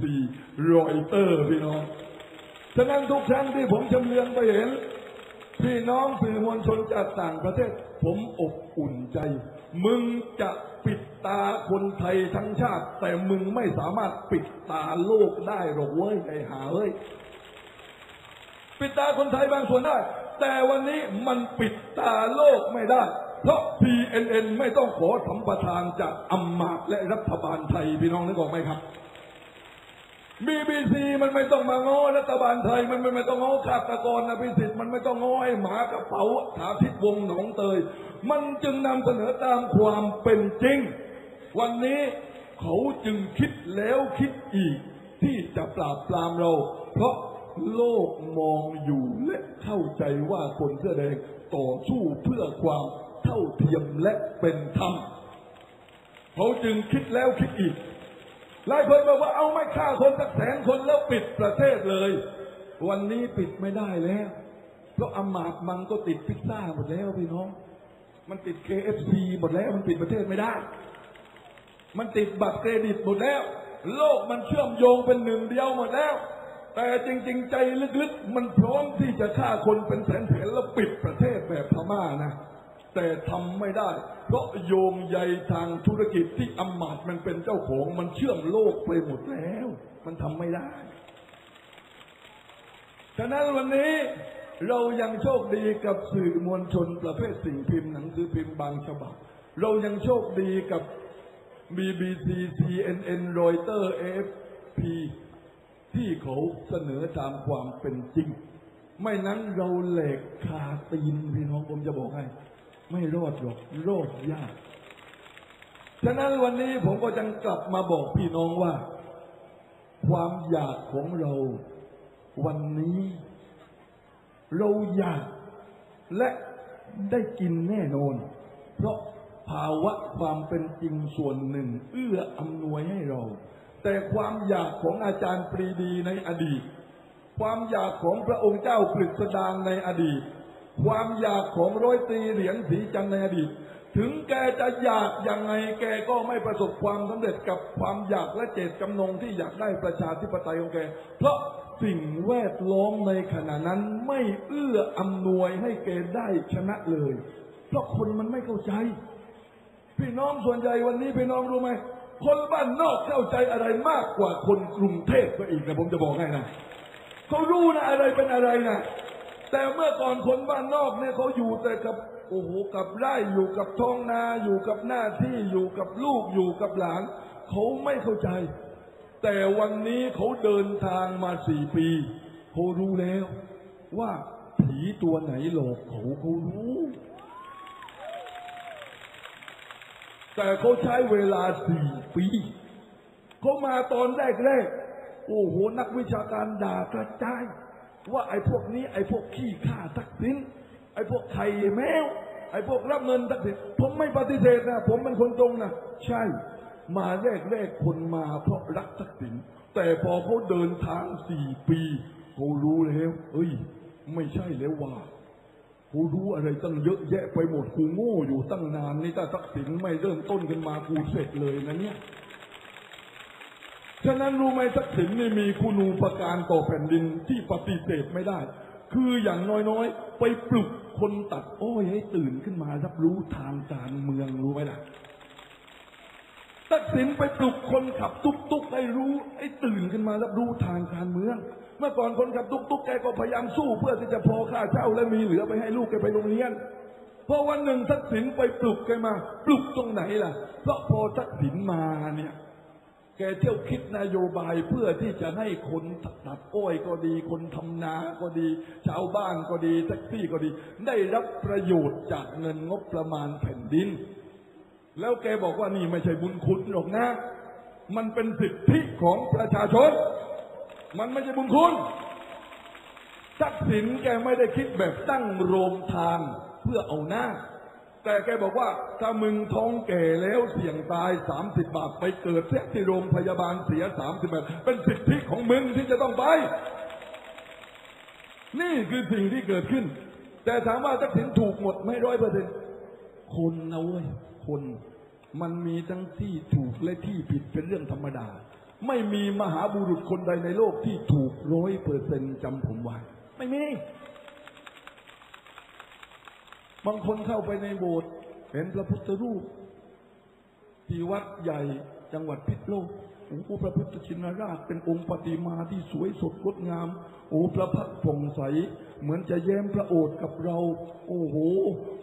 ซีรอยเตอร์พี่น้อง ฉะนั้นทุกครั้งที่ผมชำเลืองไปเห็น พี่น้องสื่อมวลชนจากต่างประเทศ ผมอบอุ่นใจ มึงจะปิดตาคนไทยทั้งชาติ แต่มึงไม่สามารถปิดตาโลกได้หรอกเว้ยไอ้หาเอ้ยปิดตาคนไทยบางส่วนได้ แต่วันนี้มันปิดตาโลกไม่ได้ เพราะ CNN ไม่ต้องขอสัมปทานจากอำมาตย์และรัฐบาลไทยพี่น้องนึกออกไหมครับ BBC มันไม่ต้องมาง้อรัฐบาลไทยมันไม่ต้องง้อฆาตกรนะพิสิทธิ์มันไม่ต้องง้อไอ้หมากระเป๋าถาทิตวงหนองเตย มันจึงนำเสนอตามความเป็นจริง วันนี้เขาจึงคิดแล้วคิดอีก ที่จะปราบปรามเรา เพราะโลกมองอยู่และเข้าใจว่าคนเสื้อแดงต่อสู้เพื่อความเท่าเทียมและเป็นธรรมเขาจึงคิดแล้วคิดอีก หลายคนบอกว่าเอาไม่ฆ่าคนสักแสนคนแล้วปิดประเทศเลย วันนี้ปิดไม่ได้แล้ว เพราะอมาตมันก็ติดพิซซ่าหมดแล้วพี่น้อง มันติด KFC หมดแล้วมันปิดประเทศไม่ได้ มันติดบัตรเครดิตหมดแล้ว โลกมันเชื่อมโยงเป็นหนึ่งเดียวหมดแล้ว แต่จริง ๆ ใจลึกๆ มันพร้อมที่จะฆ่าคนเป็นแสนๆแล้วปิดประเทศแบบพม่านะ แต่ทำไม่ได้ เพราะโยงใยทางธุรกิจที่อำมาตย์มันเป็นเจ้าของมันเชื่อมโลกไปหมดแล้ว มันทำไม่ได้ ฉะนั้นวันนี้เรายังโชคดีกับสื่อมวลชนประเภทสิ่งพิมพ์หนังสือพิมพ์บางฉบับ เรายังโชคดีกับ BBC CNN Reuters AFP ที่เขาเสนอตามความเป็นจริง ไม่นั้นเราแหลกคาตีนพี่น้องผมจะบอกให้ ไม่รอดหรอกรอดยาก ฉะนั้นวันนี้ผมก็จังกลับมาบอกพี่น้องว่า ความอยากของเราวันนี้ เราอยากและได้กินแน่นอน เพราะภาวะความเป็นจริงส่วนหนึ่ง เอื้ออำนวยให้เรา แต่ความอยากของอาจารย์ปรีดีในอดีต ความอยากของพระองค์เจ้ากฤษดางในอดีต ความอยากของร้อยตีเหรียญสีจันในอดีต ถึงแกจะอยากยังไงแกก็ไม่ประสบความสำเร็จกับความอยากและเจตจำนงที่อยากได้ประชาธิปไตยของแก เพราะสิ่งแวดล้อมในขณะนั้นไม่เอื้ออำนวยให้แกได้ชนะเลย เพราะคนมันไม่เข้าใจ พี่น้องส่วนใหญ่วันนี้พี่น้องรู้ไหมคนบ้านนอกเข้าใจอะไรมากกว่าคนกรุงเทพก็อีกนะผมจะบอกให้นะเขารู้นะอะไรเป็นอะไรนะ แต่เมื่อก่อนคนบ้านนอกเนี่ยเขาอยู่แต่กับโอ้โหกับไร่อยู่กับท้องนาอยู่กับหน้าที่อยู่กับลูกอยู่กับหลานเขาไม่เข้าใจ แต่วันนี้เขาเดินทางมาสี่ปีเขารู้แล้ว ว่าผีตัวไหนหลอกเขาเขารู้ แต่เขาใช้เวลาสี่ปีเขามาตอนแรกๆโอ้โหนักวิชาการด่ากระจาย ว่าไอ้พวกนี้ไอ้พวกขี้ข้าทักษิณไอ้พวกไข่แมวไอ้พวกรับเงินทักษิณผมไม่ปฏิเสธนะผมเป็นคนตรงนะใช่ มาแรกๆคนมาเพราะรักทักษิณแต่พอเขาเดินทางสี่ปีเขารู้แล้ว เอ้ย ไม่ใช่แล้วว่ากูรู้อะไรตั้งเยอะแยะไปหมดกูโง่อยู่ตั้งนานนี่ถ้าทักษิณไม่เริ่มต้นกันมากูเสร็จเลยนะเนี่ย ฉะนั้นรู้ไหมทักษิณนี่มีคุณูปการต่อแผ่นดินที่ปฏิเสธไม่ได้ คืออย่างน้อยๆ ไปปลุกคนตัดอ้อยให้ตื่นขึ้นมารับรู้ทางการเมืองรู้ไหมล่ะทักษิณไปปลุกคนขับตุ๊กตุ๊กให้รู้ให้ตื่นขึ้นมารับรู้ทางการเมือง เมื่อก่อนคนขับตุ๊กตุ๊กแกก็พยายามสู้เพื่อที่จะพอค่าเช่าและมีเหลือไปให้ลูกแกไปโรงเรียนพอวันหนึ่งทักษิณไปปลุกแกมา ปลุกตรงไหนล่ะเพราะพอทักษิณมาเนี่ย กเที่ยวคิดนโยบายเพื่อที่จะให้คนตัดอ้อยก็ดี คนทำนาก็ดี ชาวบ้านก็ดีแท็กซี่ก็ดี ได้รับประโยชน์จากเงินงบประมาณแผ่นดิน แล้วแกบอกว่านี่ไม่ใช่บุญคุณหรอกนะ มันเป็นสิทธิของประชาชน มันไม่ใช่บุญคุณทักษิณแกไม่ได้คิดแบบตั้งโรงทานเพื่อเอาหน้า แต่แกบอกว่าถ้ามึงท้องแก่แล้วเสี่ยงตายสามสิบบาทไปเกิดเสียที่โรงพยาบาลเสียสามสิบบาทเป็นสิทธิของมึงที่จะต้องไป นี่คือสิ่งที่เกิดขึ้น แต่ถามว่าทักษิณถูกหมดไม่ร้อยเปอร์เซ็นคนนะเว้ยคนมันมีทั้งที่ถูกและที่ผิดเป็นเรื่องธรรมดา ไม่มีมหาบุรุษคนใดในโลกที่ถูกร้อยเปอร์เซ็นจำผมไว้ไม่มี บางคนเข้าไปในโบสถ์เห็นพระพุทธรูป ที่วัดใหญ่จังหวัดพิษณุโลกโอ้พระพุทธชินราชเป็นองค์ปฏิมาที่สวยสดงดงาม โอ้พระพักผ่องใส เหมือนจะแย้มพระโอษฐ์กับเรา โอ้โห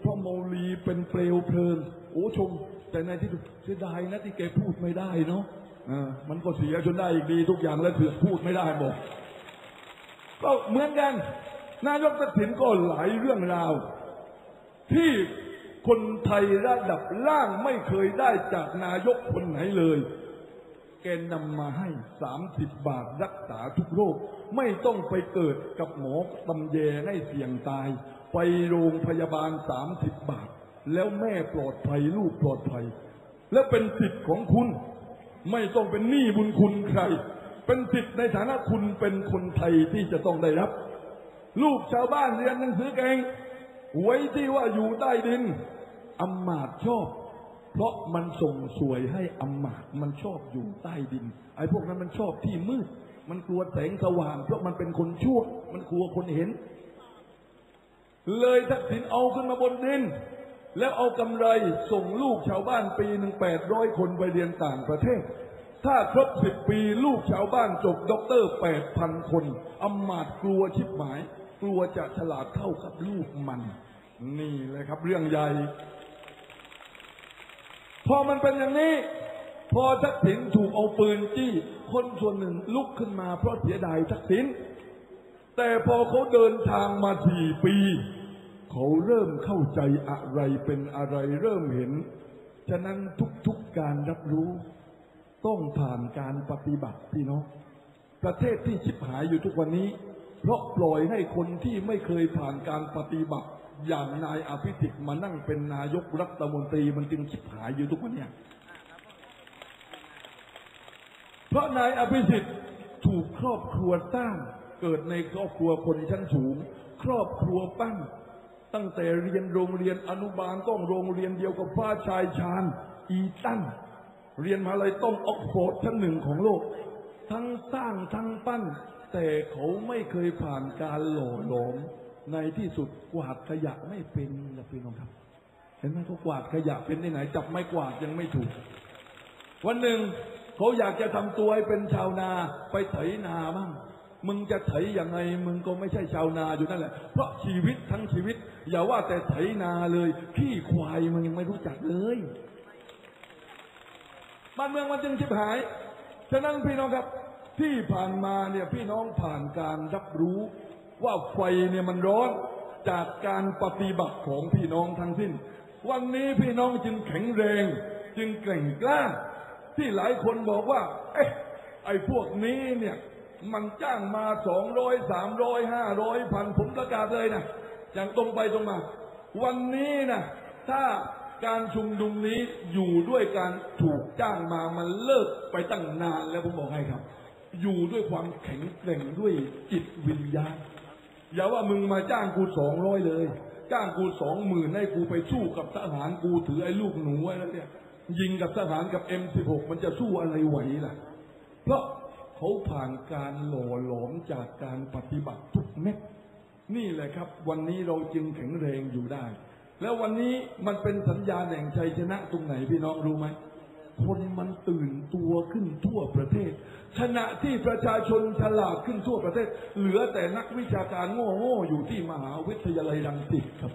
พระโมลีเป็นเปลวเพลิงโอ้ชม แต่ในที่สุดเสียดายนะที่แกพูดไม่ได้เนาะอ่ามันก็เสียจนได้อีกดีทุกอย่างแล้วเถือพูดไม่ได้บอกก็เหมือนกันนายกตัดสินก็หลายเรื่องราว ที่คนไทยระดับล่างไม่เคยได้จากนายกคนไหนเลย แกนำมาให้สามสิบบาทรักษาทุกโรค ไม่ต้องไปเกิดกับหมอตำแยให้เสี่ยงตาย ไปโรงพยาบาลสามสิบบาท แล้วแม่ปลอดภัยลูกปลอดภัย และเป็นสิทธิ์ของคุณ ไม่ต้องเป็นหนี้บุญคุณใคร เป็นสิทธิ์ในฐานะคุณเป็นคนไทยที่จะต้องได้รับ ลูกชาวบ้านเรียนหนังสือเก่ง ไว้ที่ว่าอยู่ใต้ดินอำมาตย์ชอบ เพราะมันส่งสวยให้อำมาตย์มันชอบอยู่ใต้ดิน ไอ้พวกนั้นมันชอบที่มืด มันกลัวแสงสว่าง เพราะมันเป็นคนชั่ว มันกลัวคนเห็น เลยทักษิณเอาขึ้นมาบนดิน แล้วเอากำไรส่งลูกชาวบ้านปีหนึ่งแปดร้อยคนไปเรียนต่างประเทศ ถ้าครบสิบปีลูกชาวบ้านจบด็อกเตอร์แปดพันคนอำมาตย์กลัวชิบหมาย กลัวจะฉลาดเท่ากับลูกมัน นี่เลยครับ เรื่องใหญ่ พอมันเป็นอย่างนี้ พอทักษิณถูกเอาปืนจี้ คนส่วนหนึ่งลุกขึ้นมาเพราะเสียดายทักษิณแต่พอเขาเดินทางมาสี่ปี เขาเริ่มเข้าใจอะไรเป็นอะไรเริ่มเห็น ฉะนั้นทุกๆการรับรู้ ต้องผ่านการปฏิบัติพี่น้องประเทศที่ชิบหายอยู่ทุกวันนี้ เพราะปล่อยให้คนที่ไม่เคยผ่านการปฏิบัติ อย่างนายอภิสิทธิ์มานั่งเป็นนายกรัฐมนตรีมันจึงชิบหายอยู่ทุกวันเนี้ยเพราะนายอภิสิทธิ์ถูกครอบครัวสร้างเกิดในครอบครัวคนชั้นสูง ครอบครัวปั้นตั้งแต่เรียนโรงเรียนอนุบาลต้องโรงเรียนเดียวกับฟ้าชายชาญอีตันเรียนมหาลัยต้องออกฟอร์ดชั้นหนึ่งของโลก ทั้งสร้างทั้งปั้น แต่เขาไม่เคยผ่านการหล่อหลอมในที่สุดกวาดขยะไม่เป็นนะพี่น้องครับ เห็นไหมเขากวาดขยะเป็นที่ไหน จับไม้กวาดยังไม่ถูก วันหนึ่งเขาอยากจะทำตัวให้เป็นชาวนาไปไถนาบ้างมึงจะไถยังไงมึงก็ไม่ใช่ชาวนาอยู่นั่นแหละ เพราะชีวิตทั้งชีวิต อย่าว่าแต่ไถนาเลยขี้ควายมึงยังไม่รู้จักเลยบ้านเมืองมันจึงชิบหาย ฉะนั้นพี่น้องครับ ที่ผ่านมาเนี่ยพี่น้องผ่านการรับรู้ว่าไฟเนี่ยมันร้อนจากการปฏิบัติของพี่น้องทั้งสิ้น วันนี้พี่น้องจึงแข็งแรง จึงเก่งกล้า ที่หลายคนบอกว่า เอ๊ะไอ้พวกนี้เนี่ย มันจ้างมาสองร้อยสามร้อยห้าร้อยพันผมประกาศเลยนะอย่างตรงไปตรงมา วันนี้นะถ้าการชุมนุมนี้อยู่ด้วยการถูกจ้างมามันเลิกไปตั้งนานแล้วผมบอกให้ครับ อยู่ด้วยความแข็งแกร่งด้วยจิตวิญญาณ อย่าว่ามึงมาจ้างกูสองร้อยเลย จ้างกูสองหมื่นให้กูไปสู้กับทหารกูถือไอ้ลูกหนูไว้แล้วเนี่ย ยิงกับทหารกับ M16 มันจะสู้อะไรไหวล่ะ เพราะเขาผ่านการหล่อหลอมจากการปฏิบัติทุกเม็ดนี่แหละครับ วันนี้เราจึงแข็งแรงอยู่ได้ แล้ววันนี้มันเป็นสัญญาณแห่งชัยชนะตรงไหนพี่น้องรู้ไหม คนมันตื่นตัวขึ้นทั่วประเทศ ขณะที่ประชาชนฉลาดขึ้นทั่วประเทศ เหลือแต่นักวิชาการโง่ๆอยู่ที่มหาวิทยาลัยรังสิตครับ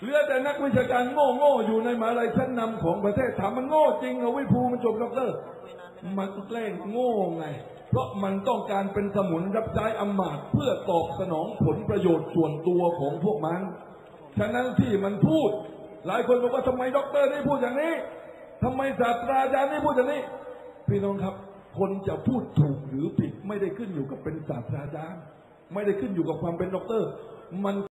เหลือแต่นักวิชาการโง่ๆอยู่ในมหาลัยชั้นนำของประเทศถามมันโง่จริงเหรอวิภูมันจบด็อกเตอร์มันแกล้งโง่ไง เพราะมันต้องการเป็นสมุนรับใช้อำมาตย์เพื่อตอบสนองผลประโยชน์ส่วนตัวของพวกมัน ฉะนั้นที่มันพูด หลายคนบอกว่าทำไมด็อกเตอร์นี่พูดอย่างนี้ทำไมศาสตราจารย์นี่พูดอย่างนี้ พี่น้องครับ คนจะพูดถูกหรือผิดไม่ได้ขึ้นอยู่กับเป็นศาสตราจารย์ ไม่ได้ขึ้นอยู่กับความเป็นด็อกเตอร์ มัน